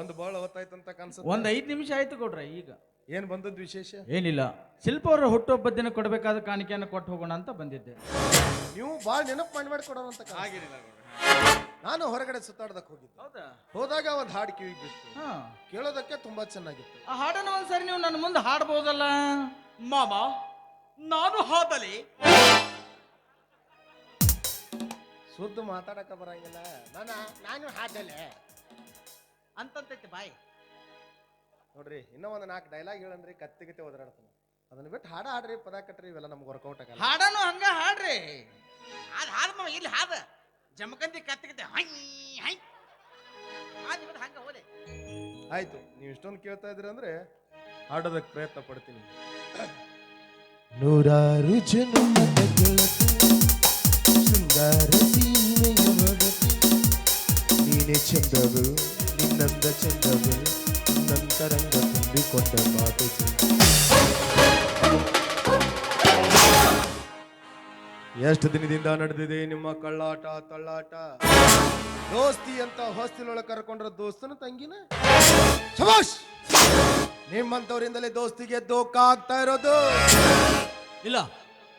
ಬಂದು ಬಹಳ ಅಂತ ಕನ್ಸುತ್ತೆ ಒಂದ್ ಐದ್ ನಿಮಿಷ ಆಯ್ತು ಕೊಡ್ರ ಈಗ. ಏನ್ ಬಂದದ್ದು ವಿಶೇಷ? ಏನಿಲ್ಲ. ಶಿಲ್ಪ ಅವರ ಹುಟ್ಟುಹಬ್ಬ ದಿನ ಕೊಡಬೇಕಾದ ಕಾಣಿಕೆಯನ್ನು ಕೊಟ್ಟು ಹೋಗೋಣ ಅಂತ ಬಂದಿದ್ದೆ. ನೀವು ಬಹಳ ನೆನಪು ಮಾಡಿ ಮಾಡಿ ಕೊಡೋ ಅಂತ ಆಗಿರಲಿಲ್ಲ ನಾನು ಹೊರಗಡೆ ಸುತ್ತಾಡ್ದಕ್ ಹೋಗಿದ್ದೆ. ಹೌದಾ? ಹೋದಾಗ ಒಂದು ಹಾಡು ಕಿವಿಗೆ ಬಿತ್ತು. ಹಾ. ಕೇಳೋದಕ್ಕೆ ತುಂಬಾ ಚೆನ್ನಾಗಿತ್ತು. ಆ ಹಾಡನ್ನು ಒಂದ್ಸರಿ ನೀವು ನನ್ನ ಮುಂದೆ ಹಾಡ್ಬೋದಲ್ಲ? ಮಾಮ ನಾನು ಹಾದಲಿ ಸುದ್ದು ಮಾತಾಡಕ ಬರಂಗಿಲ್ಲ. ನಾನ ನಾನು ಹಾಡಲೆ. ಅಂತಂತೈತಿ ಬಾಯಿ. ನೋಡ್ರಿ ಇನ್ನೂ ಒಂದು ನಾಲ್ಕು ಡೈಲಾಗ್ ಹೇಳನ್ರಿ ಕತ್ತಿಗತ್ತೆ ಓದಾಡ್ತಾನೆ ಅದನ್ನ ಬಿಟ್ಟು ಹಾಡ ಹಾಡ್ರಿ ಪದ ಕಟ್ರಿ ಇವೆಲ್ಲ ನಮ್ಗೆ ವರ್ಕೌಟ್ ಆಗಲ್ಲ. ಹಾಡನು ಹಂಗ ಹಾಡ್ರಿ. ಅದು ಹಾಡ್ ಮಾವ ಇಲ್ಲಿ ಹಾದ ಜಮಕಂದಿ ಕತ್ತಿ ಹೈ ಹೈ. ಅದು ಇವತ್ತು ಹಂಗ ಹೋಲೆ ಆಯ್ತು ನೀವು ಇಷ್ಟೊಂದು ಕೇಳ್ತಾ ಇದ್ರಿ ಅಂದ್ರೆ ಹಾಡೋದಕ್ಕೆ ಪ್ರಯತ್ನ ಪಡ್ತೀನಿ. ನೂರಾರು ಜನ ಶೃಂಗಾರ ಸೀಮೆಯ ಒಡತಿ. ನೀನೆ ಚಂದವು ನಿನ್ನಂದ ಚಂದವೇ ನಂತರಂಗ ತುಂಬಿಕೊಂಡ ಮಾತು ಎಷ್ಟು ದಿನದಿಂದ ನಡೆದಿದೆ ನಿಮ್ಮ ಕಳ್ಳಾಟ ತಳ್ಳಾಟ? ದೋಸ್ತಿ ಅಂತ ಹೊಸ್ತಿಲೊಳಗೆ ಕರ್ಕೊಂಡ್ರ ದೋಸ್ತನ ತಂಗಿನ? ಶಬಾಷ್! ನಿಮ್ಮಂತವರಿಂದಲೇ ದೋಸ್ತಿಗೆ ದೋಖ ಆಗ್ತಾ ಇರೋದು. ಇಲ್ಲ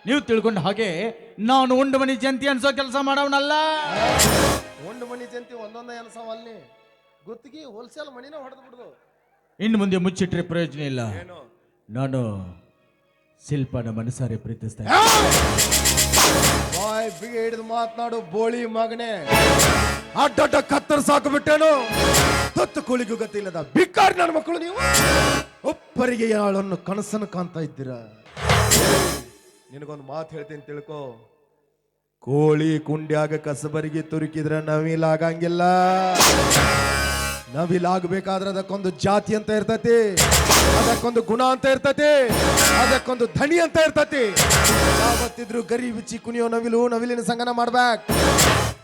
ನೀವು ತಿಳ್ಕೊಂಡ ಹಾಗೆ ನಾನು ಉಂಡು ಮನಿ ಜಯಂತಿ ಅನ್ಸೋ ಕೆಲಸ ಮಾಡವನಲ್ಲ. ಉಂಡು ಮನಿ ಜಯಂತಿ ಒಂದೊಂದೇ ಅನ್ಸವ ಅಲ್ಲಿ ಗುತ್ತಿಗೆ ಹೋಲ್ಸೇಲ್ ಮಣಿನ ಹೊಡೆದು ಬಿಡುದು. ಇನ್ನು ಮುಂದೆ ಮುಚ್ಚಿಟ್ರೆ ಪ್ರಯೋಜನ ಇಲ್ಲ. ಏನು? ನಾನು ಶಿಲ್ಪನ ಮನಸಾರೆ ಪ್ರೀತಿಸ್ತಾ ಬಾಯ್ ಬಿಗಿ ಹಿಡಿದು ಮಾತನಾಡು ಬೋಳಿ ಮಗನೇ. ಅಡ್ಡಡ್ಡ ಕತ್ತರ್ ಸಾಕು ಬಿಟ್ಟೇನು? ತತ್ತು ಕುಳಿಗೂ ಗತಿ ಇಲ್ಲದ ಬಿಕ್ಕಾರಿ ನನ್ನ ಮಕ್ಕಳು ನೀವು? ಒಬ್ಬರಿಗೆ ಯಾಳನ್ನು ಕನಸನ್ನು ಕಾಣ್ತಾ ಇದ್ದೀರಾ? ನಿನಗೊಂದು ಮಾತು ಹೇಳ್ತೀನಿ ತಿಳ್ಕೊ. ಕೋಳಿ ಕುಂಡ್ಯಾಗ ಕಸಬರಿಗೆ ತುರುಕಿದ್ರೆ ನವಿಲಾಗಂಗಿಲ್ಲ. ನವಿಲಾಗಬೇಕಾದ್ರೆ ಅದಕ್ಕೊಂದು ಜಾತಿ ಅಂತ ಇರ್ತತಿ ಅದಕ್ಕೊಂದು ಗುಣ ಅಂತ ಇರ್ತತಿ ಅದಕ್ಕೊಂದು ಧಣಿ ಅಂತ ಇರ್ತತಿ. ಯಾವತ್ತಿದ್ರು ಗರಿ ಬಿಚ್ಚಿ ಕುಣಿಯೋ ನವಿಲು ನವಿಲಿನ ಸಂಗನ ಮಾಡ್ಬೇಕು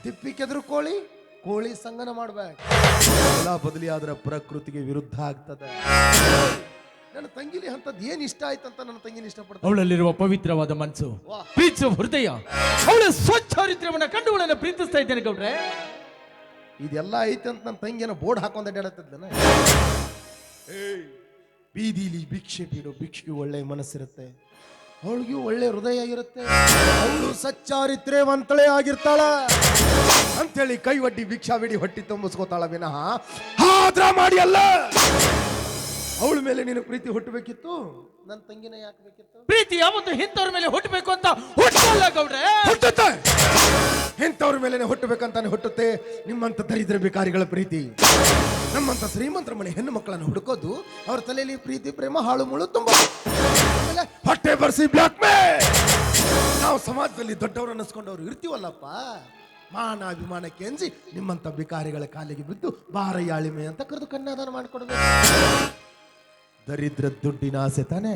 ತಿಪ್ಪಿ ಕೆದ್ರು ಕೋಳಿ ಕೋಳಿ ಸಂಗನ ಮಾಡ್ಬೇಕು ಎಲ್ಲ ಬದಲಿ ಆದ್ರೆ ಪ್ರಕೃತಿಗೆ ವಿರುದ್ಧ ಆಗ್ತದೆ. ನನ್ನ ತಂಗಿಲಿ ಅಂತದ್ ಏನ್ ಇಷ್ಟ ಆಯ್ತಂತ ನನ್ನ ತಂಗಿನ ಇಷ್ಟಪಡ್ತ ಅವಳಲ್ಲಿರುವ ಪವಿತ್ರವಾದ ಮನಸ್ಸು. ಪ್ರೀತಿಸುವ ಹೃದಯ ಅವಳ ಸ್ವಚ್ಛ ಹರಿತ್ರವನ್ನ ಕಂಡುಗಳನ್ನ ಪ್ರೀತಿಸ್ತಾ ಇದ್ದೇನೆ ಗೌಡ್ರೆ. ಇದೆಲ್ಲ ಐತೆ ಅಂತ ನನ್ನ ತಂಗಿನ ಬೋರ್ಡ್ ಹಾಕೊಂಡ್ ಅಡ್ಡಾಡತ್ತಿದ್ಲನ? ಏಯ್, ಬೀದಿಲಿ ಭಿಕ್ಷೆ ಬಿಡು ಭಿಕ್ಷೆಗೆ ಒಳ್ಳೆ ಮನಸ್ಸಿರುತ್ತೆ. ಅವಳಿಗೂ ಒಳ್ಳೆ ಹೃದಯ ಇರುತ್ತೆ. ಅವಳು ಸಚ್ಚಾರಿತ್ರೇವಂತಳೆ ಆಗಿರ್ತಾಳ. ಅಂತೇಳಿ ಕೈ ಒಡ್ಡಿ ಭಿಕ್ಷಾ ಬಿಡಿ ಹೊಟ್ಟಿ ತುಂಬಿಸ್ಕೋತಾಳ ವಿನಃ ಆದ್ರ ಮಾಡಿ ಅಲ್ಲ. ಅವಳ ಮೇಲೆ ನೀನು ಪ್ರೀತಿ ಹುಟ್ಟಬೇಕಿತ್ತು? ನನ್ನ ತಂಗಿನ ಯಾಕೆ ಬೇಕಿತ್ತು? ಪ್ರೀತಿ ಯಾವತ್ತು ಇಂಥವ್ರ ಮೇಲೆ ಹುಟ್ಟಬೇಕು ಅಂತ ಹುಟ್ಟಲ್ಲ ಗೌಡ್ರೆ. ಹುಟ್ಟುತ್ತೆ! ಇಂಥವ್ರ ಮೇಲೆ ಹುಟ್ಟಬೇಕಂತಾನೆ ಹುಟ್ಟುತ್ತೆ. ನಿಮ್ಮಂತ ದರಿದ್ರ ಭಿಕಾರಿಗಳ ಪ್ರೀತಿ. ನಮ್ಮಂತ ಶ್ರೀಮಂತರ ಮನೆ ಹೆಣ್ಣು ಮಕ್ಕಳನ್ನು ಹುಡುಕೋದು ಅವ್ರ ತಲೆಯಲ್ಲಿ ಪ್ರೀತಿ ಪ್ರೇಮ ಹಾಳು ಮುಳು ತುಂಬ. ಆಮೇಲೆ ಹೊಟ್ಟೆ ಬರ್ಸಿ ಬ್ಲಾಕ್ ಮೇ! ನಾವು ಸಮಾಜದಲ್ಲಿ ದೊಡ್ಡವರು ಅನ್ನಿಸ್ಕೊಂಡವ್ರು ಇರ್ತೀವಲ್ಲಪ್ಪ. ಮಾನ ಅಭಿಮಾನ ಕೆಂಜಿ ನಿಮ್ಮಂತ ಬಿಕಾರಿಗಳ ಕಾಲಿಗೆ ಬಿದ್ದು ಬಾರಯ್ಯಾಳಿಮೆ ಅಂತ ಕರೆದು ಕನ್ಯಾದಾನ ಮಾಡಿಕೊಡ್ಬೇಕು. ದರಿದ್ರ ದುಡ್ಡಿನ ಆಸೆ ತಾನೇ?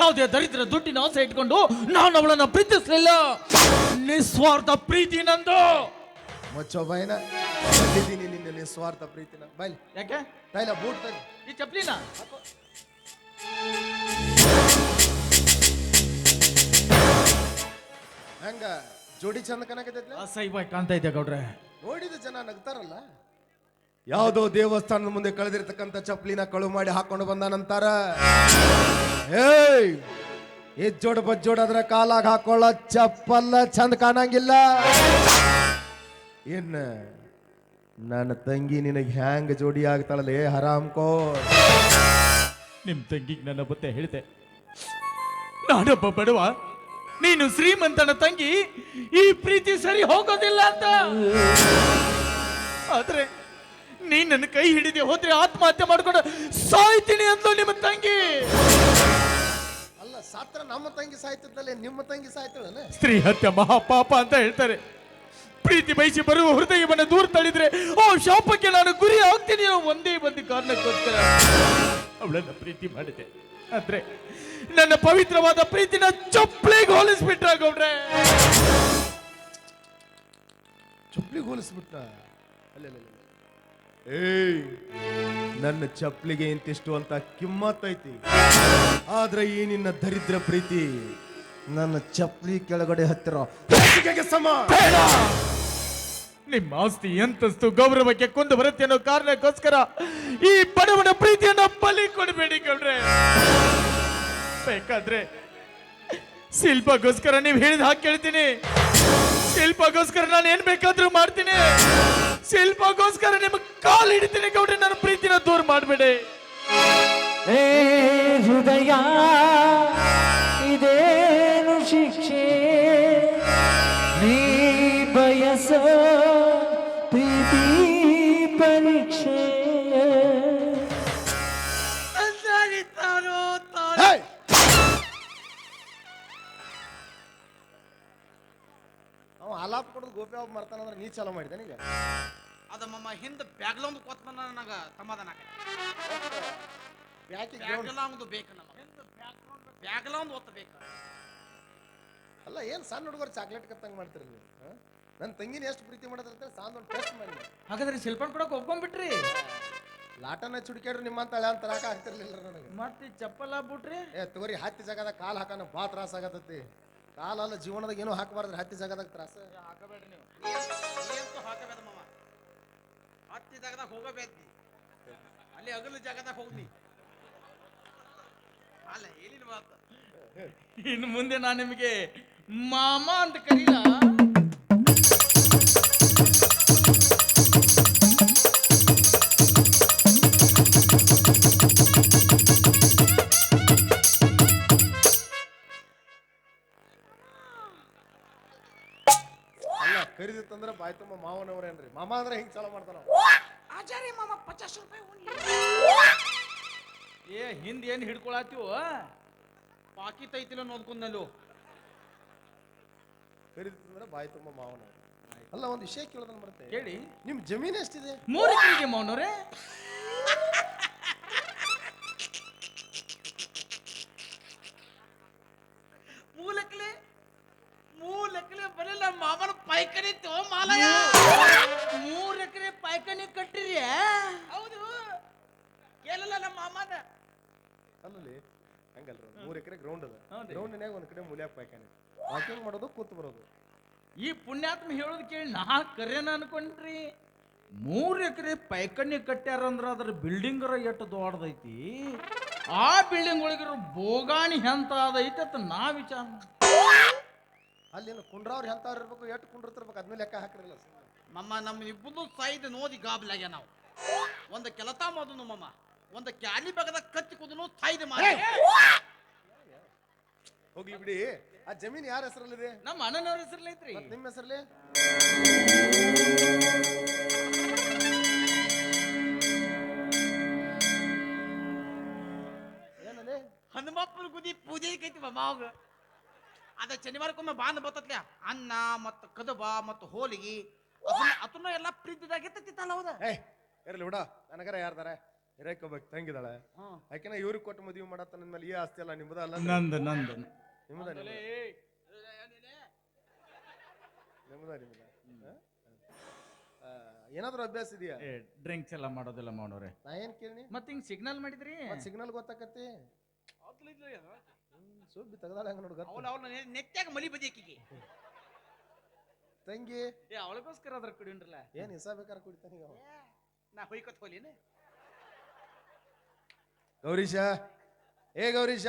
ಯಾವುದೇ ದರಿದ್ರ ದುಡ್ಡಿನ ಆಸೆ ಇಟ್ಕೊಂಡು ನಾನು ಅವಳನ್ನ ಪ್ರೀತಿಸಲಿಲ್ಲ. ನಿಸ್ವಾರ್ಥ ಪ್ರೀತಿ ನಂದು. ಮಚ್ಚೋ ಬಾಯ್ನ ಬಂದಿದ್ದೀನಿ ನಿನ್ನ ನಿಸ್ವಾರ್ಥ ಪ್ರೀತಿನ ಬಾಯ್ ಯಾಕೆ? ತಾಯಿಲ ಬೂಟ್ ತಗಿ. ಈ ಚಪ್ಲಿನ ಹಂಗ ಜೋಡಿ ಚಂದ ಕನಕತೈತ್ಲ ಅಸಹ್ಯವಾಗಿ ಕಾಣ್ತಾ ಇದ್ದೆ ಗೌಡ್ರೆ? ನೋಡಿದ ಜನ ನಗ್ತಾರಲ್ಲ? ಯಾವುದೋ ದೇವಸ್ಥಾನದ ಮುಂದೆ ಕಳೆದಿರ್ತಕ್ಕಂಥ ಚಪ್ಪಲಿನ ಕಳು ಮಾಡಿ ಹಾಕೊಂಡು ಬಂದಾನಂತಾರ ಏಯ್ ಬಜ್ಜೋಡ ಅದ್ರ ಕಾಲಾಗ ಹಾಕೊಳ್ಳ ಚಪ್ಪಲ್ಲ ಚಂದ ಕಾಣಂಗಿಲ್ಲ. ಏನ್, ನನ್ನ ತಂಗಿ ನಿನಗೆ ಹ್ಯಾಂಗ ಜೋಡಿ ಆಗ್ತಾಳಲ್ಲ ಏ ಹರಾಮ್ಕೋ ನಿಮ್ ತಂಗಿಗೆ ನನ್ನ ಬತ್ತೆ ಹೇಳಿದೆ ನಾನೊಬ್ಬ ಬಡವ, ನೀನು ಶ್ರೀಮಂತನ ತಂಗಿ, ಈ ಪ್ರೀತಿ ಸರಿ ಹೋಗೋದಿಲ್ಲ ಅಂತ. ಆದ್ರೆ ನೀ ನನ್ನ ಕೈ ಹಿಡಿದೆ ಹೋದ್ರೆ ಆತ್ಮಹತ್ಯೆ ಮಾಡ್ಕೊಂಡು ಸಾಯ್ತೀನಿ ಅಂದ್ಲು ನಿಮ್ಮ ತಂಗಿ. ಅಲ್ಲ ಸಾತ್ರ ನಮ್ಮ ತಂಗಿ ಸಾಯ್ತಿದ್ದಲ್ಲೇ ನಿಮ್ಮ ತಂಗಿ ಸಾಯ್ತಾಳೆ ಸ್ತ್ರೀ ಹತ್ಯೆ ಮಹಾಪಾಪ ಅಂತ ಹೇಳ್ತಾರೆ. ಪ್ರೀತಿ ಬಯಸಿ ಬರುವ ಹೃದಯವನ್ನು ದೂರ ತಳ್ಳಿದ್ರೆ ಓ ಶಾಪಕ್ಕೆ ನಾನು ಗುರಿ ಆಗ್ತೀನಿ ಒಂದೇ ಒಂದು ಕಾರಣಕ್ಕೋಸ್ಕರ ಅವಳನ್ನ ಪ್ರೀತಿ ಮಾಡಿದೆ. ಆದ್ರೆ ನನ್ನ ಪವಿತ್ರವಾದ ಪ್ರೀತಿನ ಚಪ್ಪಳಿಗೆ ಹೋಲಿಸ್ಬಿಟ್ರ ಗೌಡ್ರೆ. ಚಪ್ಪಲಿಗೆ ಹೋಲಿಸ್ಬಿಟ್ಟ ಏಯ್, ನನ್ನ ಚಪ್ಪಲಿಗೆ ಇಂತಿಷ್ಟು ಅಂತ ಕಿಮ್ಮತ್ತೈತಿ. ಆದ್ರೆ ಈ ನಿನ್ನ ದರಿದ್ರ ಪ್ರೀತಿ ನನ್ನ ಚಪ್ಪಲಿ ಕೆಳಗಡೆ ಹತ್ತಿರ ಸಮ. ನಿಮ್ಮ ಆಸ್ತಿ ಎಂತಸ್ತು ಗೌರವಕ್ಕೆ ಕುಂದು ಬರುತ್ತೆ ಅನ್ನೋ ಕಾರಣಕ್ಕೋಸ್ಕರ ಈ ಬಡವನ ಪ್ರೀತಿಯನ್ನ ಬಲಿ ಕೊಡಬೇಡಿ ಗೌಡ್ರೆ. ಬೇಕಾದ್ರೆ ಶಿಲ್ಪಗೋಸ್ಕರ ನೀವು ಹೇಳಿದ ಹಾಗೆ ಕೇಳ್ತೀನಿ. ಶಿಲ್ಪಗೋಸ್ಕರ ನಾನು ಏನ್ ಬೇಕಾದ್ರೂ ಮಾಡ್ತೀನಿ. ಶಿಲ್ಪಗೋಸ್ಕರ ನಿಮ್ ಕಾಲು ಹಿಡಿತೀನಿ ಗೌಡ್ರಿ ನನ್ನ ಪ್ರೀತಿನ ದೂರ ಮಾಡಬೇಡಿ. ಏ ಹೃದಯ ಇದೇನು ಶಿಕ್ಷೆ? ನೀ ಬಯಸ ಪ್ರೀತಿ ಪರೀಕ್ಷೆ! ಅವ ಆಲಾಪ್ ಕೊಡೋದು ಗೋಪಿ ಒಬ್ಬ ಮಾಡ್ತಾನಂದ್ರೆ ನೀ ಚಾಲೋ ಮಾಡಿದೆ ಈಗ ಅದ ಮಮ್ಮ ಹಿಂದ ಬ್ಯಾಗ್ಲೊಂದು ಬಂದ ನನಗ ಸಮಾಧಾನ ಬ್ಯಾಕಿ ಬ್ಯಾಗ್ಲೊಂದು ಬೇಕು ನಮ್ಮ ಬ್ಯಾಗ್ಲೊಂದು ಒತ್ತ ಬೇಕು. ಅಲ್ಲ ಏನು ಸಣ್ಣ ಹುಡುಗರು ಚಾಕ್ಲೇಟ್ ಕತ್ತಂಗ್ ಮಾಡ್ತೀರಿ ನೀವು? ನನ್ನ ತಂಗಿನ ಎಷ್ಟು ಪ್ರೀತಿ ಮಾಡೋದಂತ ಸಾಂದ್ ಒಂದು ಟೆಸ್ಟ್ ಮಾಡಿ. ಹಾಗಾದ್ರೆ ಶಿಲ್ಪನ್ ಕೊಡಕ್ಕೆ ಒಪ್ಕೊಂಡ್ಬಿಟ್ರಿ ಲಾಟನ ಚುಡಿಕ್ಯಾಡ್ರು ನಿಮ್ಮಂತ ಹಳೆ ಅಂತ ರಾಕ ಆಗ್ತಿರ್ಲಿಲ್ಲ ನನಗೆ. ಮತ್ತೆ ಚಪ್ಪಲ್ ಹಾಕ್ಬಿಟ್ರಿ. ಏ ತಗೋರಿ ಹತ್ತಿ ಜಾಗದಾಗ ಕಾಲ್ ಹಾಕೋಣ ಭಾಳ ತ್ರಾಸ ಆಗತೈತಿ. ಕಾಲಲ್ಲ ಜೀವನದಾಗ ಏನೋ ಹಾಕಬಾರ್ದ್ರೆ ಹತ್ತಿ ಜಾಗದಾಗ ತ್ರಾಸ. ಹಾಕಬೇಡ್ರಿ ನೀವು. ಹಾಕಬೇಡ ಮಮ್ಮ. ಹತ್ತಿ ಜಾಗದಾಗ ಹೋಗಬೇಕು ಅಲ್ಲಿ ಅಗಲು ಜಾಗದಾಗ ಹೋಗ್ನಿ. ಅಲ್ಲ, ಏನಿನ ಮಾತು? ಇನ್ನು ಮುಂದೆ ನಾನು ನಿಮಗೆ ಮಾಮ ಅಂತ ಕರೀಲ ಕರಿದಿತ್ತಂದ್ರೆ ಬಾಯ್ ತುಂಬ ಮಾವನವ್ರೇನ್ರಿ ಮಾಮ ಅಂದ್ರೆ ಹಿಂಗ್ ಚಾಲೋ ಮಾಡ್ತಾನ ಆಚಾರ್ಯ ಮಾಮ ಪಚಾಸ್ ರೂಪಾಯಿ ಏ ಹಿಂದ್ ಏನ್ ಹಿಡ್ಕೊಳತ್ತೀವ? ಪಾಕಿತ್ ಐತಿಲ್ಲ ನೋಡ್ಕೊಂಡಲ್ಲೋ ಕರೀತಂದ್ರೆ ಬಾಯ್ ತುಂಬ ಮಾವನವ್ರು. ಅಲ್ಲ ಒಂದು ವಿಷಯ ಕೇಳೋದನ್ನ ಬರುತ್ತೆ. ಕೇಳಿ. ನಿಮ್ ಜಮೀನ್ ಎಷ್ಟಿದೆ? ಮೂರು ಎಕರೆಗೆ ಮೌನವ್ರೆ ಮೂಲಕ್ಲೆ ಮೂಲಕ್ಲೆ ಬರಲ್ಲ ಮಾವನ ಪೈಕನಿ ತೋ ಕೇಳಲ್ಲ ನಮ್ಮ ಮಾಮನ? ಅಲ್ಲಿ ಹಂಗಲ್ರಿ ಮೂರ್ ಎಕರೆ ಗ್ರೌಂಡ್ ಅದ. ಹೌದ್ರಿ. ಗ್ರೌಂಡ್ನ್ಯಾಗ ಒಂದ್ ಕಡೆ ಮೂಲ್ಯಾಕ ಪಾಯ್ಕಾನೆ ವಾಕಿಂಗ್ ಮಾಡೋದು ಕೂತ್ ಬರೋದು. ಈ ಪುಣ್ಯಾತ್ಮ ಹೇಳೋದು ಕೇಳಿ ನಾ ಕರೆನ ಅನ್ಕೊಂಡ್ರಿ. ಮೂರ್ ಎಕರೆ ಪೈಕಣ್ಣಿ ಕಟ್ಟ್ಯಾರಂದ್ರ ಅದ್ರ ಬಿಲ್ಡಿಂಗರ ಎಷ್ಟು ದೊಡ್ಡದೈತಿ? ಆ ಬಿಲ್ಡಿಂಗ್ ಒಳಗಿರೋ ಬೋಗಾಣಿ ಎಂತ ಅದೈತಿ ಅಂತ ನಾ ವಿಚಾರ ಅಲ್ಲಿ ಅಲ್ಲೇನು ಕುಂಡ್ರವ್ರು ಎಂತವ್ರು ಇರ್ಬೇಕು ಎಷ್ಟು ಕುಂಡಿರ್ತಿರ್ಬೇಕು ಅದ್ಮೇಲೆ ಲೆಕ್ಕ ಹಾಕಿರಲ್ಲ ಮಮ್ಮ ನಮ್ಮ ಇಬ್ಬರು ಸೈದ್ ನೋದಿ ಗಾಬ್ಲಾಗ್ಯ ನಾವು. ಒಂದು ಕೆಲಸ ಮಾಡೋದು ಮಮ್ಮ ಒಂದು ಕ್ಯಾಲಿ ಬಗದ ಕತ್ತಿ ಕುದನು ಸೈಡ್ ಮಾಡಿ ಹೋಗ್ಲಿ ಬಿಡಿ. ಆ ಜಮೀನ್ ಯಾರ ಹೆಸರಲ್ಲಿದೆ? ನಮ್ಮ ಅಣ್ಣನವ್ರ ಹೆಸರಲ್ಲಿ ಐತ್ರಿ. ನಿಮ್ಮ ಹೆಸರಲ್ಲಿ? ಏನದೆ ಹನುಮಪ್ಪನ ಗುದಿ ಪೂಜೆ ಕೈತಿ ಮಮ್ಮ ಅವಾಗ. ಅದ ಶನಿವಾರಕ್ಕೊಮ್ಮೆ ಬಾಂಧ ಬರ್ತತ್ಲ. ಅನ್ನ ಮತ್ತು ಕದಬ ಮತ್ತು ಹೋಳಿಗೆ. ಅದನ್ನ ಅದನ್ನ ಎಲ್ಲ ಪ್ರೀತಿದಾಗಿತ್ತಲ್ಲ ಹೌದ ಏ ಇರಲಿ ಬಿಡ. ನನಗರ ಯಾರ್ದಾರ? ಹಿರೇಕೊಬೇಕು ತಂಗಿದಾಳೆ. ಯಾಕೆನ ಇವ್ರಿಗೆ ಕೊಟ್ಟು ಮದುವೆ ಮಾಡತ್ತ ಮೇಲೆ ಈ ಆಸ್ತಿ ಅಲ್ಲ ನಿಮ್ದ ಅಲ್ಲ ನಂದ ನಂದ. ನಿಮ್ದ ನಿಮ್ದ? ನಿಮ್ಮದ ನಿಮ್ಮದ ಆ, ಏನಾದ್ರೂ ಅಭ್ಯಾಸ ಇದೆಯಾ? ಡ್ರಿಂಕ್ಸ್ ಎಲ್ಲ ಮಾಡೋದಿಲ್ಲ ಮಾಡೋರೆ ನಾ ಏನ್ ಕೇಳಿ ಮತ್ತೆ ಹಿಂಗ್ ಸಿಗ್ನಲ್ ಮಾಡಿದ್ರಿ? ಸಿಗ್ನಲ್ ಗೊತ್ತಾಕತಿ ಸುಬ್ಬಿ ತೆಗ್ದಾಳ ಹಂಗ ನೋಡ್ಗ ನೆತ್ತಾಗ ಮಲಿ ಬದಿ ಆಕಿಗೆ. ತಂಗಿ. ಏ ಅವಳಿಗೋಸ್ಕರ ಅದ್ರ ಕುಡಿನ್ರಲ್ಲ ಏನ್ ಇಸ ಬೇಕಾರ ಕುಡಿತಾನ ಈಗ ಅವ. ನಾ ಹೊಯ್ಕೊತ್ ಹೋಲಿನ ಗೌರೀಶ? ಏ ಗೌರೀಶ?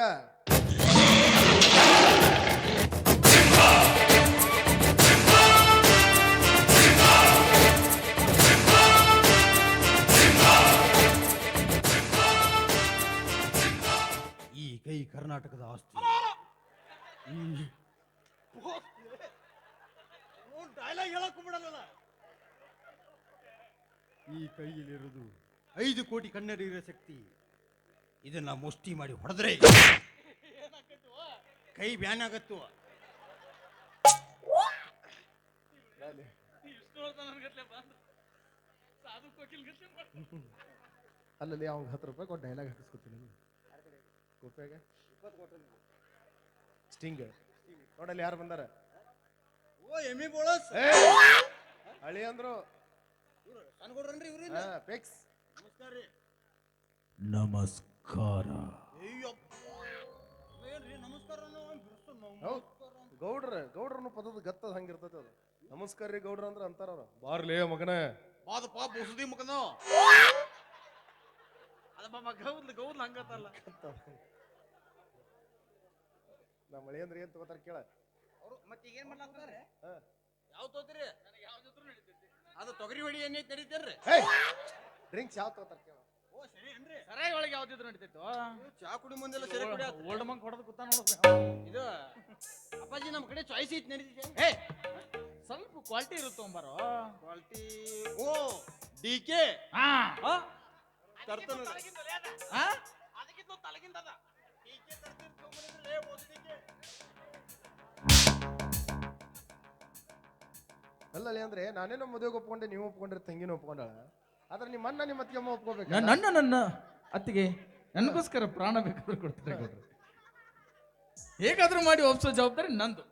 ಈ ಕೈ ಕರ್ನಾಟಕದ ಆಸ್ತಿ. ಡೈಲಾಗ್ ಹೇಳಕ್ ಬಿಡಲ್ಲ ಈ ಕೈಯಲ್ಲಿರುವುದು ಐದು ಕೋಟಿ ಕನ್ನಡಿಗರ ಶಕ್ತಿ. ಇದನ್ನ ಮುಷ್ಟಿ ಮಾಡಿ ಹೊಡೆದ್ರೆ ಕೈ ಬ್ಯಾನ್ ಆಗತ್ತು. ಅಲ್ಲಲ್ಲಿ ಅವ್ನ ಹತ್ತು ರೂಪಾಯಿ ಕೊಟ್ಟು ಡೈಲಾಗ್ ಹಾಕಿಸ್ಕೊತೀನಿ. ರೂಪಾಯಿಗೆ ಸ್ಟಿಂಗ್ ನೋಡಲ್ಲಿ ಯಾರು ಬಂದಾರ? ಓ ಎಮ್ಮಿ ಬೋಳಸ್. ಹಳಿ ಅಂದ್ರು. ಅನ್ಕೊಡ್ರನ್ರಿ ಇವ್ರಿ ನಮಸ್ಕಾರ ರೀ. ನಮಸ್ಕಾರ. ಗೌಡ್ರ ಗೌಡ್ರನು ಪದದ ಗತ್ತದ ಹಂಗಿರ್ತೈತೆ ಅದು. ನಮಸ್ಕಾರ ರೀ ಗೌಡ್ರ ಅಂದ್ರೆ ಅಂತಾರ ಅವ್ರು. ಬಾರ್ಲೇ ಮಗನ. ಬಾದಪ್ಪ ಬುಸುದಿ ಮುಖನ ಅದ ಬಾಬಾ ಗೌದ್ಲು ಗೌದ್ಲು ಹಂಗತ್ತಲ್ಲ. ನಮ್ಮ ಮಳೆ ಅಂದ್ರೆ ಏನ್ ತಗೋತಾರ ಕೇಳ. ಅವರು ಮತ್ತೆ ಈಗ ಏನ್ ಮಾಡ್ಲಾಕ್ತಾರೆ ಹಾ. ಯಾವ ತೋತ್ರಿ? ಅದು ತೊಗರಿ ಹೊಡಿ ಏನೈತಿ ನಡೀತಾರ್ರಿ ಡ್ರಿಂಕ್ಸ್ ಯಾವ ತಗೋತಾರ ಕೇಳ. ಸರಾಯಿ ಒಳಗೆ ಯಾವ್ದಿದ್ರು ನಡೀತಿತ್ತು? ಚಾ ಕುಡಿ ಮುಂದೆಲ್ಲ ಸರಿ ಕುಡಿ ಓಲ್ಡ್ ಮಂಗ್ ಹೊಡೆದು ಕೂತ ನೋಡಿ ಇದು ಅಪ್ಪಾಜಿ ನಮ್ಮ ಕಡೆ ಚಾಯ್ಸ್ ಐತಿ ನಡೀತಿದೆ. ಏ ಸ್ವಲ್ಪ ಕ್ವಾಲಿಟಿ ಇರುತ್ತೆ ಅಂಬಾರೋ ಕ್ವಾಲಿಟಿ ಓ ಡಿ ಕೆ. ಹಾ. ತರ್ತಾನ ಹಾ? ಅದಕ್ಕಿಂತ ತಲಗಿಂದ ಅದ. ಡಿ ಕೆ ತರ್ತೀನಿ ತೊಗೊಂಬಂದಿದ್ರೆ ಓದು ಡಿ ಕೆ. ಅಲ್ಲಲ್ಲಿ ಅಂದ್ರೆ ನಾನೇನೋ ಮದುವೆಗೆ ಒಪ್ಕೊಂಡೆ ನೀವು ಒಪ್ಕೊಂಡ್ರೆ ತಂಗಿನ ಒಪ್ಕೊಂಡಾಳ? ಆದ್ರೆ ನಿಮ್ಮ ಅಣ್ಣ ನಿಮ್ಮ ಅತ್ತಿಗೆ ಒಪ್ಕೋಬೇಕು? ನನ್ನ ನನ್ನ ಅತ್ತಿಗೆ ನನಗೋಸ್ಕರ ಪ್ರಾಣ ಬೇಕಾದ್ರೂ ಕೊಡ್ತಾರೆ ಕೊಡ್ರಿ ಹೇಗಾದ್ರೂ ಮಾಡಿ ಒಪ್ಸೋ ಜವಾಬ್ದಾರಿ ನಂದು.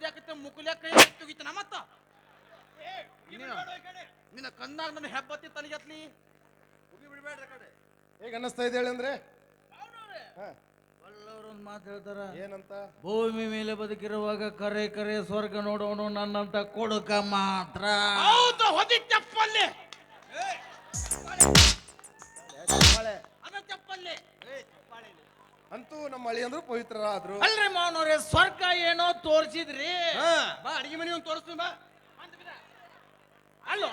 ಬಾಲ್ ಬದಿಯಾಕತ್ತೆ ಮುಕ್ಕುಲ್ಯಾಕ ಕೈ ತೆಗಿತಾನ ಮತ್ತ? ನಿನ್ನ ನಿನ್ನ ಕಣ್ಣಾಗ ನನ್ನ ಹೆಬ್ಬತ್ತಿ ತಲೆಗೆತ್ಲಿ. ಹುಗಿ ಬಿಡ್ಬೇಡ್ರಿ ಆ ಕಡೆ. ಹೇಗೆ ಅನ್ನಿಸ್ತಾ ಇದೆ ಹೇಳಿ ಅಂದ್ರೆ? ಒಂದು ಮಾತು ಹೇಳ್ತಾರ. ಏನಂತ? ಭೂಮಿ ಮೇಲೆ ಬದುಕಿರುವಾಗ ಕರೆ ಕರೆ ಸ್ವರ್ಗ ನೋಡೋಣ ನನ್ನಂತ ಕೊಡುಕ ಮಾತ್ರ. ಹೌದು ಹೊದಿ ಚಪ್ಪಲ್ಲಿ. ಅದ ಚಪ್ಪಲ್ಲಿ. ಅಂತೂ ನಮ್ಮ ಹಳ್ಳಿ ಅಂದ್ರೆ ಪವಿತ್ರರಾದ್ರು. ಅಲ್ರಿ ಮಾವನವ್ರೆ ಸ್ವರ್ಗ ಏನೋ ತೋರಿಸಿದ್ರಿ. ಬಾ ಅಡಿಗೆ ಮನೆ ಒಂದು ತೋರಿಸ್ತೀನಿ ಬಾ. ಅಲ್ಲೋ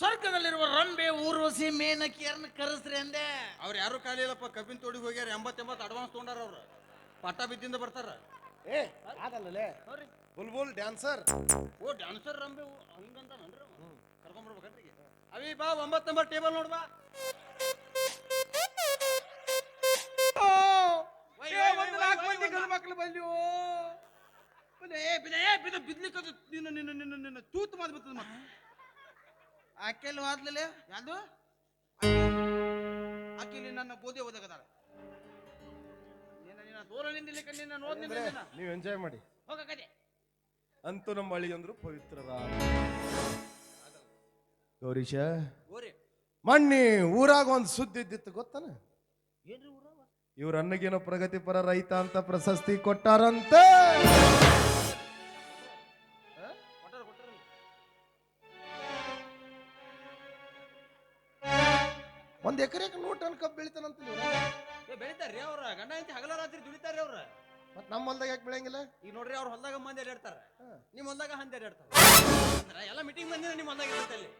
ಸ್ವರ್ಗದಲ್ಲಿರುವ ರಂಬೆ ಊರ್ವಶಿ ಮೇನಕಿಯರನ್ನ ಕರೆಸ್ರಿ ಅಂದೆ. ಅವ್ರು ಯಾರು ಖಾಲಿ ಇಲ್ಲಪ್ಪ ಕಬ್ಬಿನ ತೋಡಿಗೆ ಹೋಗ್ಯಾರ ಎಂಬತ್ ಎಂಬತ್ತು ಅಡ್ವಾನ್ಸ್ ತೊಗೊಂಡಾರ ಅವ್ರು. ಪಟ್ಟ ಬಿದ್ದಿಂದ ಬರ್ತಾರ. ಏ ಬುಲ್ ಬುಲ್ಬುಲ್ ಡ್ಯಾನ್ಸರ್. ಓ ಡ್ಯಾನ್ಸರ್ ರಂಬೆ ಹಂಗಂತ ನನ್ರಿ ಕರ್ಕೊಂಡ್ಬರ್ಬೇಕಂತಿಗೆ ಅವಿ ಬಾ ಒಂಬತ್ತು ನಂಬರ್ ಟೇಬಲ್ ನೋಡ್ಬಾ ಮಕ್ಕಳು ಬಂದಿವು ಏ ಬಿದ ಏ ಬಿದ ಬಿದ್ಲಿಕ್ಕದು ನಿನ್ನ ನಿನ್ನ ನಿನ್ನ ನಿನ್ನ ತೂತು ಮಾತು ಮತ್ತೆ. ಆಕೆಲ್ಲಿ ಹೋದ್ಲಲೆ ಯಾವ್ದು ಆಕೆಲಿ ನನ್ನ ಓದಾಗದಾಳ ನಿನ್ನ ನಿನ್ನ ದೂರ ನಿಂದಿಲಿಕ್ಕೆ ನಿನ್ನ ನೀವು ಎಂಜಾಯ್ ಮಾಡಿ. ಹೋಗಕದೆ ಅಂತೂ ನಮ್ಮ ಹಳ್ಳಿ ಅಂದ್ರು ಪವಿತ್ರರ ಗೌರೀಶ ಮಣ್ಣಿ ಊರಾಗ ಒಂದು ಸುದ್ದಿ ಇದ್ದಿತ್ತು ಗೊತ್ತಾನ? ಏನ್ರಿ ಊರವ ಇವ್ರ ಅನ್ನಗೇನೋ ಪ್ರಗತಿಪರ ರೈತ ಅಂತ ಪ್ರಶಸ್ತಿ ಕೊಟ್ಟಾರಂತೆ. ಕೊಟ್ಟಾರ ಕೊಟ್ಟಾರ ಒಂದ್ ಎಕರೆಗೆ ನೂರು ಟನ್ ಕಬ್ಬು ಬೆಳಿತಾನಂತ ಏ ಬೆಳಿತಾರ್ರಿ ಅವ್ರ. ಗಂಡ ಹೆಂಡತಿ ಹಗಲ ರಾತ್ರಿ ದುಡಿತಾರ್ರಿ ಅವ್ರ. ಮತ್ ನಮ್ಮ ಹೊಲ್ದಾಗ ಯಾಕೆ ಬೆಳೆಯಂಗಿಲ್ಲ? ಈಗ ನೋಡ್ರಿ ಅವ್ರ ಹೊಲ್ದಾಗ ಮಂದಿ ಅಡ್ಯಾಡ್ತಾರ ನಿಮ್ಮ ನಿಮ್ ಹೊಲ್ದಾಗ ಹಂದಿ ಅಂದ್ರ ಎಲ್ಲ ಮೀಟಿಂಗ್ ಬಂದಿದ್ರೆ ನಿಮ್ಮ ಹೊಲ್ದಾಗ ಇರುತ್ತೆ ಅಲ್ಲಿ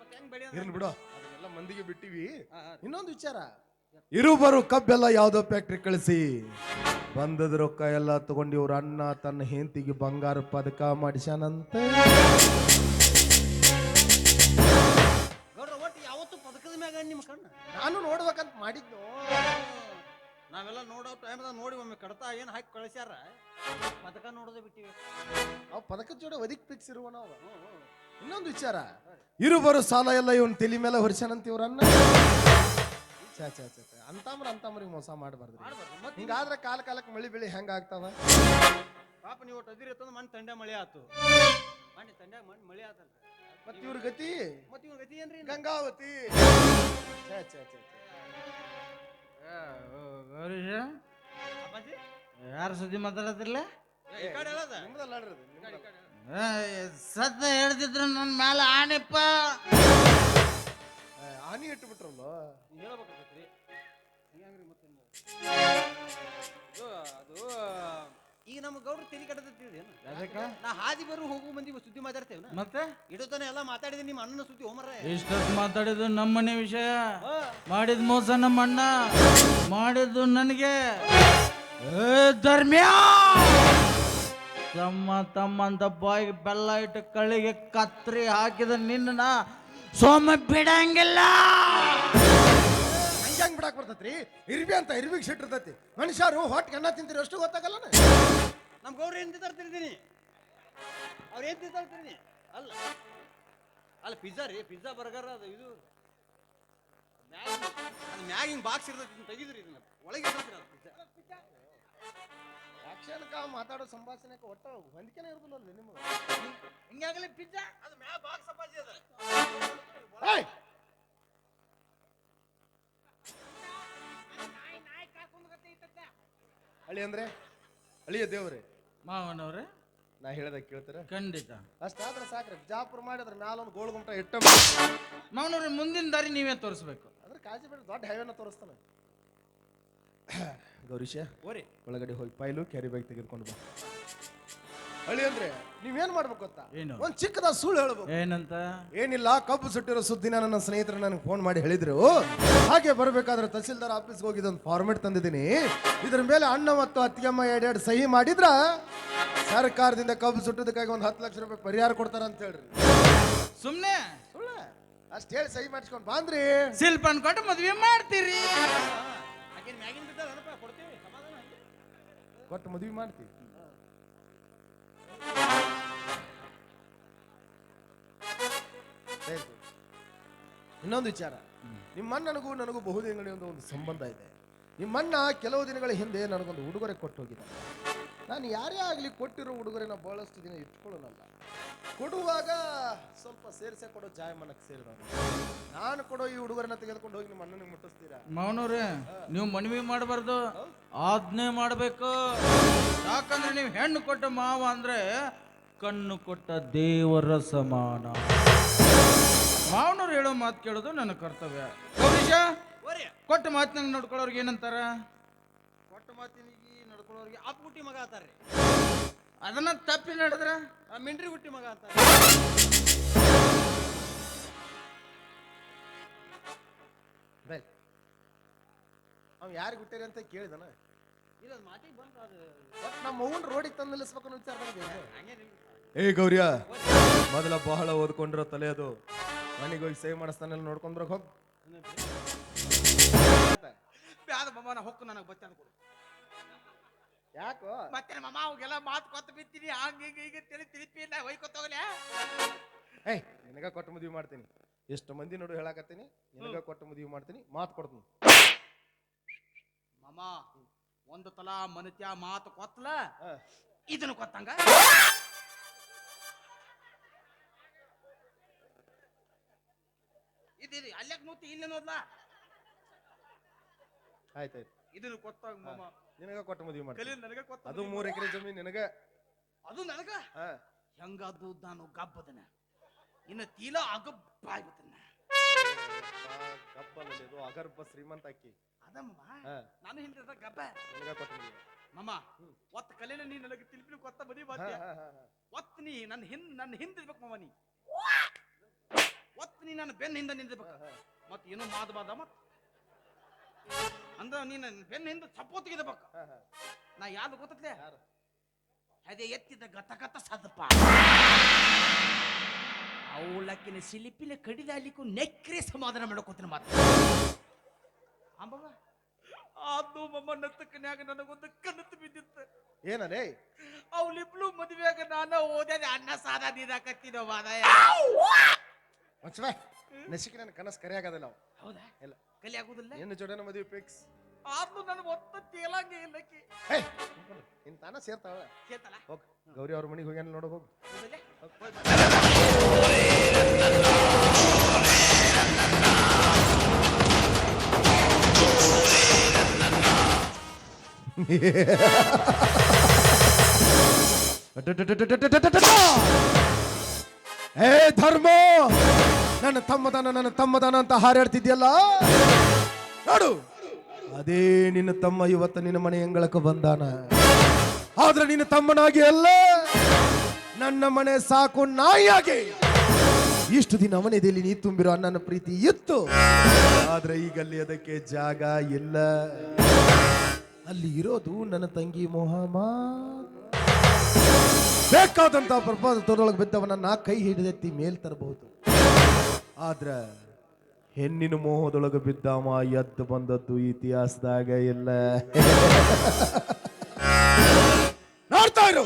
ಮತ್ತೆ ಹೆಂಗ್ ಬೆಳಿ ಇರ್ಲಿ ಬಿಡು. ಅದನ್ನೆಲ್ಲ ಮಂದಿಗೆ ಬಿಟ್ಟಿವಿ. ಇನ್ನೊಂದು ವಿಚಾರ. ಇರುಬರು ಕಬ್ಬೆಲ್ಲ ಯಾವುದೋ ಫ್ಯಾಕ್ಟ್ರಿ ಕಳಿಸಿ. ಬಂದದ ರೊಕ್ಕ ಎಲ್ಲ ತಗೊಂಡು ಇವ್ರ ಅಣ್ಣ ತನ್ನ ಹೆಂತಿಗೆ ಬಂಗಾರ ಪದಕ ಮಾಡಿಸ್ಯಾನಂತ. ಗೌಡ್ರ ಒಟ್ಟು ಯಾವತ್ತು ಪದಕದ ಮ್ಯಾಗ ನಿಮ್ಮ ಕಣ್ಣು? ನಾನು ನೋಡ್ಬೇಕಂತ ಮಾಡಿದ್ದು. ನಾವೆಲ್ಲ ನೋಡೋ ಟೈಮ್ದಾಗ ನೋಡಿ ಒಮ್ಮೆ ಕಡತ ಏನು ಹಾಕಿ ಕಳಿಸ್ಯಾರ? ಪದಕ ನೋಡೋದೇ ಬಿಟ್ಟಿವಿ. ಅವ್ ಪದಕದ ಜೋಡಿ ಒದಿಕ್ ಫಿಕ್ಸ್ ಇರುವ ನಾವು. ಇನ್ನೊಂದು ವಿಚಾರ. ಇರುವರು ಸಾಲ ಎಲ್ಲ ಇವನ್ ತಲೆ ಮೇಲೆ ಹೊರಿಸ್ಯಾನಂತ ಇವ್ರನ್ನ ಅಣ್ಣ. ಛಾ ಛಾ ಛಾ. ಅಂತಮ್ರ ಅಂತಮ್ರಿಗೆ ಮೋಸ ಮಾಡಬಾರ್ದು ಮಾಡ್ಬಾರ್ದು. ಮತ್ತೆ ಹಿಂಗಾದ್ರೆ ಕಾಲ ಕಾಲಕ್ಕೆ ಮಳಿ ಬೆಳಿ ಹೆಂಗ ಆಗ್ತಾವ? ಪಾಪ ನೀವು ಒಟ್ಟು ಅದಿರಿ ತಂದು ಮಣ್ಣು ತಂಡ ಮಳೆ ಆತು. ಮಣ್ಣು ತಂಡೆ ಮಣ್ಣು ಮಳೆ ಆತಲ್ಲ ಮತ್ ಇವ್ರ ಗತಿ? ಮತ್ತೆ ಇವ್ರ ಗತಿ ಏನ್ರಿ ಗಂಗಾವತಿ. ಛೇ ಛೇ ಛೇ ಛೇ. ಅಪ್ಪಾಜಿ? ಯಾರು ಸುದ್ದಿ ಮಾತಾಡತಿರ್ಲ ಏ, ಈ ಕಡೆ ನಿಮ್ದಲ್ಲ. ಸದ್ದ ಹೇಳ್ತಿದ್ರು ನನ್ನ ಮೇಲೆ ಆಣಿಪ್ಪ. ಆನಿ ಇಟ್ಟು ಬಿಟ್ರಲ್ಲೋ ಹೇಳ್ಬೇಕಾಗತ್ರಿ ಹಿಂಗ್ರಿ ಮತ್ತೆ ಇದು ಅದು ಈಗ ನಮ್ಮ ಗೌಡ್ರು ತಲೆ ಕಟ್ಟದ ನಾ ಹಾದಿ ಬರು ಹೋಗು ಮಂದಿ ಸುದ್ದಿ ಮಾತಾಡ್ತೇವೆ ಮತ್ತೆ? ಇಡೋತನ ಎಲ್ಲ ಮಾತಾಡಿದ್ರೆ ನಿಮ್ಮ ಅಣ್ಣನ ಸುದ್ದಿ ಹೋಮರ ಇಷ್ಟೊತ್ತು ಮಾತಾಡಿದ್ದು ನಮ್ಮನೆ ವಿಷಯ. ಮಾಡಿದ ಮೋಸ ನಮ್ಮ ಅಣ್ಣ. ಮಾಡಿದ್ದು ನನಗೆ. ಏ ಧರ್ಮ್ಯ! ತಮ್ಮ ತಮ್ಮಂತ ಬಾಯಿಗೆ ಬೆಲ್ಲ ಇಟ್ಟು ಕಳಿಗೆ ಕತ್ರಿ ಹಾಕಿದ ನಿನ್ನ ಸೋಮ ಬಿಡಂಗಿಲ್ಲ. ಹಂಗೆ ಹಂಗ್ ಬಿಡಾಕ್ ಬರ್ತೈತ್ರಿ? ಇರ್ಬಿ ಅಂತ ಇರ್ಬಿಗ್ ಸಿಟ್ಟಿರ್ತತಿ ಮನುಷ್ಯರು ಹೊಟ್ಟೆ ಅನ್ನ ತಿಂತೀರಿ ಅಷ್ಟು ಗೊತ್ತಾಗಲ್ಲ ನಮ್ಮ ಗೌರಿ ಏನ್ ತರ್ತಿರ್ತೀನಿ ಅವ್ರು ಏನ್ ತಿಂತೀನಿ ಅಲ್ಲ. ಅಲ್ಲ ಪಿಜ್ಜಾ ರೀ ಪಿಜ್ಜಾ ಬರ್ಗರ್ ಅದು ಇದು. ಮ್ಯಾಗ್ ಹಿಂಗ್ ಬಾಕ್ಸ್ ಇರ್ತೈತಿ ತೆಗಿದ್ರಿ ಇದನ್ನ. ಒಳಗೆ ಪಿಜ್ಜಾ ಯಾಕ್ಷಣಕ ಮಾತಾಡೋ ಸಂಭಾಷಣೆ ಒಟ್ಟ ಹೊಂದಿಕೆನೇ ಇರೋದಿಲ್ಲ ಅಲ್ಲಿ ನಿಮಗೆ ಹಿಂಗಾಗಲಿ ಪಿಜ್ಜಾ? ಅದು ಮ್ಯಾ ಬಾಕ್ಸ್ ಅಪ್ಪಾಜಿ ಅದ. ಅಳಿ ಅಂದ್ರೆ? ಅಳಿಯ ದೇವ್ರೆ. ಮಾವನವ್ರೆ ನಾ ಹೇಳ್ದ ಕೇಳ್ತಾರೆ? ಖಂಡಿತ. ಅಷ್ಟಾದ್ರೆ ಸಾಕ್ರಿ. ಜಾಪುರ ಮಾಡಿದ್ರೆ ಮ್ಯಾಲೊಂದು ಗೋಳು ಗುಮಟ ಇಟ್ಟ ಮಾವನವ್ರೆ ಮುಂದಿನ ದಾರಿ ನೀವೇ ತೋರಿಸ್ಬೇಕು. ಅದ್ರ ಕಾಜಿ ಬೇಡ ದೊಡ್ಡ ಹೈವೇನ ತೋರಿಸ್ತಾನೆ. ಗೌರೀಶ ಓರಿ. ಒಳಗಡೆ ಹೋಗಿ ಪೈಲು ಕ್ಯಾರಿ ಬ್ಯಾಗ್ ತೆಗೆದುಕೊಂಡು ಬಾ. ಅಳಿ ಅಂದ್ರೆ ನೀವೇನ್ ಮಾಡ್ಬೇಕು ಗೊತ್ತಾ? ಏನು? ಒಂದ್ ಚಿಕ್ಕದ ಸುಳ್ಳು ಹೇಳ್ಬೇಕು. ಏನಂತ? ಏನಿಲ್ಲ ಕಬ್ಬು ಸುಟ್ಟಿರೋ ಸುದ್ದಿನ ನನ್ನ ಸ್ನೇಹಿತರ ನನಗೆ ಫೋನ್ ಮಾಡಿ ಹೇಳಿದ್ರು. ಹಾಗೆ ಬರಬೇಕಾದ್ರೆ ತಹಸೀಲ್ದಾರ್ ಆಫೀಸ್ಗೆ ಹೋಗಿ ಇದೊಂದು ಫಾರ್ಮೆಟ್ ತಂದಿದ್ದೀನಿ. ಇದ್ರ ಮೇಲೆ ಅಣ್ಣ ಮತ್ತು ಅತ್ತಿಗೆಮ್ಮ ಎರಡೆರಡು ಸಹಿ ಮಾಡಿದ್ರ ಸರ್ಕಾರದಿಂದ ಕಬ್ಬು ಸುಟ್ಟದಕ್ಕಾಗಿ ಒಂದು ಹತ್ತು ಲಕ್ಷ ರೂಪಾಯಿ ಪರಿಹಾರ ಕೊಡ್ತಾರ ಅಂತ ಹೇಳ್ರಿ. ಸುಮ್ನೆ? ಸುಳ್ಳ? ಅಷ್ಟು ಹೇಳಿ ಸಹಿ ಮಾಡಿಸ್ಕೊಂಡು ಬಾಂದ್ರಿ ಶಿಲ್ಪನ್ ಅನ್ಕೊಂಡು ಮದ್ವೆ ಮಾಡ್ತೀರಿ. ಕೊಟ್ಟು ಮದುವೆ ಮಾಡ್ತೀವಿ. ಇನ್ನೊಂದು ವಿಚಾರ. ನಿಮ್ಮಣ್ಣನಿಗೂ ನನಗೂ ನನಗೂ ಬಹುದಿನಗಳ ಒಂದು ಸಂಬಂಧ ಇದೆ. ನಿಮ್ಮಣ್ಣ ಕೆಲವು ದಿನಗಳ ಹಿಂದೆ ನನಗೊಂದು ಉಡುಗೊರೆ ಕೊಟ್ಟು ಹೋಗಿದ್ದ ನಾನು ಯಾರೇ ಆಗಲಿ ಕೊಟ್ಟಿರೋ ಉಡುಗೊರೆನ ಬಹಳಷ್ಟು ದಿನ ಇಟ್ಕೊಳ್ಳೋಲ್ಲ ಕೊಡುವಾಗ ಸ್ವಲ್ಪ ಸೇರಿಸೇ ಕೊಡೋ ಜಾಯಮನಕ್ಕೆ ಸೇರಿದ ನಾನು ಕೊಡೋ ಈ ಹುಡುಗರನ್ನ ತೆಗೆದುಕೊಂಡು ಹೋಗಿ ನಿಮ್ಮ ಅಣ್ಣನಿಗೆ ಮುಟ್ಟಿಸ್ತೀರಾ? ಮಾವನವ್ರೆ ನೀವು ಮನವಿ ಮಾಡಬಾರ್ದು. ಆಜ್ಞೆ ಮಾಡಬೇಕು. ಯಾಕಂದ್ರೆ ನೀವು ಹೆಣ್ಣು ಕೊಟ್ಟ ಮಾವ ಅಂದ್ರೆ ಕಣ್ಣು ಕೊಟ್ಟ ದೇವರ ಸಮಾನ. ಮಾವನವ್ರು ಹೇಳೋ ಮಾತು ಕೇಳೋದು ನನ್ನ ಕರ್ತವ್ಯ. ಗೌರೀಶ ಕೊಟ್ಟ ಮಾತಿನ ನೋಡ್ಕೊಳ್ಳೋರ್ಗೆ ಏನಂತಾರ? ಕೊಟ್ಟ ಮಾತಿನಿಗೆ ನಡ್ಕೊಳ್ಳೋರಿಗೆ ಅಪ್ಪ ಹುಟ್ಟಿ ಮಗ ಆತಾರ್ರಿ ಅದನ್ನ ತಪ್ಪಿ ನಡೆದ್ರ? ಆ ಮಿಂಡ್ರಿ ಹುಟ್ಟಿ ಮಗ ಆತಾರ ಬೈ. ಅವ್ ಯಾರಿಗೆ ಹುಟ್ಟಿರಿ ಅಂತ ಕೇಳಿದನ? ಇಲ್ಲ ಮಾತಿಗೆ ಬಂತ ಅದು ಒಟ್ ನಮ್ಮ ಅವ್ವನ್ ರೋಡಿಗೆ ತಂದು ನಿಲ್ಲಿಸ್ಬೇಕು ಅನ್ನೋ ವಿಚಾರ ಬಂದಿದೆ ಹಂಗೇನಿಲ್ಲ ಏ ಗೌರಿಯ ಮೊದಲ ಬಹಳ ಓದ್ಕೊಂಡಿರೋ ತಲೆ ಅದು. ಮನೆಗೆ ಹೋಗಿ ಸೇವ್ ಮಾಡಿಸ್ತಾನೆಲ್ಲ ನೋಡ್ಕೊಂಡ್ರ ಹೋಗ್. ಬ್ಯಾದ ಮಮ್ಮ ನಾ ಹೊಕ್ಕು ನನಗೆ ಬಚ್ಚ ಕೊಡು. ಯಾಕೋ? ಮತ್ತೆ ಮಾಮ ಅವಾಗೆಲ್ಲ ಮಾತು ಕೊತ್ತ ಬಿತ್ತೀನಿ ಹಂಗ ಈಗ ಈಗ ತಿಳಿ ತಿಳಿಪಿ ನಾ ಹೊಯ್ಕೊತ ಹೋಗ್ಲೆ ಏಯ್ ನಿನಗ ಕೊಟ್ಟು ಮದುವೆ ಮಾಡ್ತೀನಿ. ಎಷ್ಟು ಮಂದಿ ನೋಡು ಹೇಳಾಕತ್ತೀನಿ. ನಿನಗ ಕೊಟ್ಟು ಮದುವೆ ಮಾಡ್ತೀನಿ. ಮಾತು ಕೊಡ್ತೀನಿ. ಮಾಮ ಒಂದು ತಲ ಮನುತ್ಯ ಮಾತು ಕೊತ್ತಲ. ಇದನ್ನು ಕೊತ್ತಂಗ? ಇದು ಅಲ್ಲಕ್ಕೆ ನೂತಿ ಇಲ್ಲ ನೋಡ್ಲಾ ಆಯ್ತಾಯ್ತು ಇದನ್ನು ಕೊತ್ತಾಗ ಮಮ್ಮ ನಿನಗ ಕೊಟ್ಟ ಮದುವೆ ಮಾಡ್ತೀನಿ. ಕಲಿ ನನಗೆ ಕೊತ್ತ ಅದು ಮೂರ್ ಎಕರೆ ಜಮೀನ್ ನಿನಗ. ಅದು ನನಗ? ಹಾ. ಹೆಂಗದು ನಾನು ಗಬ್ಬದನ. ಇನ್ನು ತೀಲ ಅಗಬ್ಬಾಗ್ಬಿಟ್ಟನ. ಗಬ್ಬಲ್ಲಿ ಇದು ಅಗರ್ಭ ಶ್ರೀಮಂತ ಅಕ್ಕಿ. ಅದಮ್ಮ ಹಾ. ನಾನು ಹಿಂದಿದ ಗಬ್ಬ. ನಿನಗ ಕೊಟ್ಟ ಮದುವೆ. ಮಮ್ಮ ಒತ್ತ ಕಲೆನ ನೀ ನನಗೆ ತಿಲ್ಪಿನ ಕೊತ್ತ ಮದಿ ಹಾ ಬಾತ್ಯ ಹಾ ಹಾ ಹಾ. ಒತ್ ನೀ ನನ್ನ ಹಿಂದ್ ನನ್ನ ಹಿಂದಿರ್ಬೇಕು ಮಮ್ಮ ನೀ. ಒತ್ತ ನೀ ನನ್ನ ಬೆನ್ನ ಹಿಂದ ನಿಂದಿರ್ಬೇಕು. ಮತ್ ಏನೋ ಮಾದ ಬಾದ ಮತ್ ಅಂದ್ರ ನೀನು ಬೆನ್ನ ಹಿಂದೆ ಸಪೋತ್ ತೆಗಿದಬೇಕು ನಾ ಯಾವ್ದು ಗೊತ್ತತ್ಲೆ? ಅದೇ ಎತ್ತಿದ ಗತ ಗತ ಸದಪ ಅವಳಕ್ಕಿನ ಸಿಲಿಪಿನ ಕಡಿದಾಲಿಕ್ಕೂ ನೆಕ್ರೆ ಸಮಾಧಾನ ಮಾಡ್ಕೋತೀನಿ ಮಾತು ಅಂಬವ ಅದು ಮಮ್ಮ ನತ್ತಕ್ಕನ್ಯಾಗ ನನಗೊಂದು ಕನತು ಬಿದ್ದಿತ್ತು. ಏನರೇ ಅವಳಿಬ್ಳು ಮದುವೆಯಾಗ ನಾನು ಓದ್ಯಾದ ಅನ್ನ ಸಾದ ನೀರಾಕತ್ತಿನೋ ಮಾದಾಯ ಮಚ್ಚವ ನಸಿಕೆ ನನ್ನ ಕನಸು ಕರೆಯಾಗದಲ್ಲ ಹೌದಾ? ಇಲ್ಲ. ಕಲಿ ಆಗುದಿಲ್ಲ. ನಿನ್ನ ಜೋಡನ ಮದುವೆ ಫಿಕ್ಸ್ ಆದ್ರೂ ನನಗೆ ಒತ್ತ ತೇಲಂಗೆ ಇಲ್ಲಕ್ಕಿ. ಹೇ ಇನ್ ತಾನ ಸೇರ್ತಾಳ. ಕೇಳ್ತಲ್ಲ ಹೋಗ್ ಗೌರಿ ಅವ್ರ ಮನೆಗೆ ಹೋಗ್ಯಾನ ನೋಡ ಹೋಗು. ಹೌದಲ್ಲ ಹೇ ಧರ್ಮ! ನನ್ನ ತಮ್ಮದನ ನನ್ನ ತಮ್ಮದನ ಅಂತ ಹಾರಾಡ್ತಿದ್ಯಲ್ಲ? ನೋಡು. ಅದೇ ನಿನ್ನ ತಮ್ಮ ಇವತ್ತು ನಿನ್ನ ಮನೆ ಅಂಗಳಕ್ಕೆ ಬಂದಾನ. ಆದ್ರೆ ನಿನ್ನ ತಮ್ಮನಾಗಿ ಅಲ್ಲ. ನನ್ನ ಮನೆ ಸಾಕು ನಾಯಿಯಾಗಿ ಇಷ್ಟು ದಿನ ಮನೆಯಲ್ಲಿ ನೀ ತುಂಬಿರೋ ಅಣ್ಣನ ಪ್ರೀತಿ ಇತ್ತು. ಆದ್ರೆ ಈಗ ಅಲ್ಲಿ ಅದಕ್ಕೆ ಜಾಗ ಇಲ್ಲ. ಅಲ್ಲಿ ಇರೋದು ನನ್ನ ತಂಗಿ ಮೊಹಮ್ಮ. ಬೇಕಾದಂತ ಪ್ರಪಾದ ಬಿದ್ದವನ್ನ ಬಿದ್ದವನನ್ನ ಕೈ ಹಿಡಿದೆತ್ತಿ ಮೇಲ್ ತರಬಹುದು ಆದ್ರ ಹೆಣ್ಣಿನ ಮೋಹದೊಳಗೆ ಬಿದ್ದಾಮ ಎದ್ದು ಬಂದದ್ದು ಇತಿಹಾಸದಾಗ ಇಲ್ಲ. ನೋಡ್ತಾ ಇರು.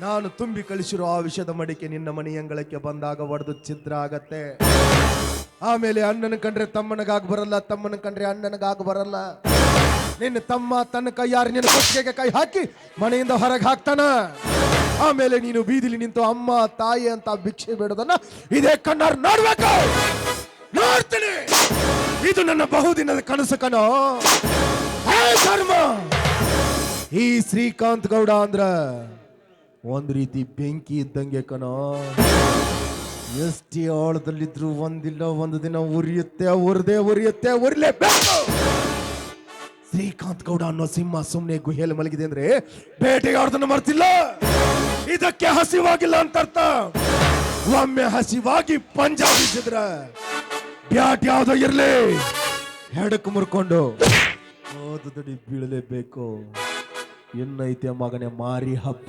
ನಾನು ತುಂಬಿ ಕಳಿಸಿರೋ ಆ ವಿಷದ ಮಡಿಕೆ ನಿನ್ನ ಮನೆಯಂಗಳಕ್ಕೆ ಬಂದಾಗ ಒಡೆದು ಛಿದ್ರ ಆಗತ್ತೆ. ಆಮೇಲೆ ಅಣ್ಣನ ಕಂಡ್ರೆ ತಮ್ಮನಗಾಗ ಬರಲ್ಲ ತಮ್ಮನ ಕಂಡ್ರೆ ಅಣ್ಣನಗಾಗ ಬರಲ್ಲ. ನಿನ್ನ ತಮ್ಮ ತನ್ನ ಕೈಯಾರ ನಿನ್ನ ಕುತ್ತಿಗೆಗೆ ಕೈ ಹಾಕಿ ಮನೆಯಿಂದ ಹೊರಗೆ ಹಾಕ್ತಾನ? ಆಮೇಲೆ ನೀನು ಬೀದಿಲಿ ನಿಂತು ಅಮ್ಮ, ತಾಯಿ ಅಂತ ಭಿಕ್ಷೆ ಬೇಡೋದನ್ನ ಇದೇ ಕಣ್ಣಾರ್ ನೋಡ್ಬೇಕು. ನೋಡ್ತೀನಿ. ಇದು ನನ್ನ ಬಹುದಿನದ ಕನಸು ಕಣೋ. ಧರ್ಮ. ಈ ಶ್ರೀಕಾಂತ್ ಗೌಡ ಅಂದ್ರ ಒಂದ್ ರೀತಿ ಬೆಂಕಿ ಇದ್ದಂಗೆ ಕಣೋ. ಎಷ್ಟೇ ಆಳದಲ್ಲಿದ್ರು ಒಂದಿಲ್ಲ, ಒಂದು ದಿನ ಉರಿಯುತ್ತೆ, ಉರದೆ ಉರಿಯುತ್ತೆ, ಉರಿಲೇಬೇಕು. ಶ್ರೀಕಾಂತ್ ಗೌಡ ಅನ್ನೋ ಸಿಂಹ ಸುಮ್ಮನೆ ಗುಹೆಯಲ್ಲಿ ಮಲಗಿದೆ ಅಂದ್ರೆ ಬೇಟೆಯಾಡ್ದನ್ನ ಮರ್ತಿಲ್ಲ. ಇದಕ್ಕೆ ಹಸಿವಾಗಿಲ್ಲ ಅಂತ ಅರ್ಥ. ಒಮ್ಮೆ ಹಸಿವಾಗಿ ಪಂಜಾಬಿಸಿದ್ರ ಬ್ಯಾಟ್ ಯಾವ್ದೋ ಇರ್ಲಿ. ಹೆಡಕ್ ಮುರ್ಕೊಂಡು ಓದು ದಡಿ ಬೀಳಲೇಬೇಕು. ಇನ್ನೈತೆ ಮಗನೇ ಮಾರಿ ಹಬ್ಬ.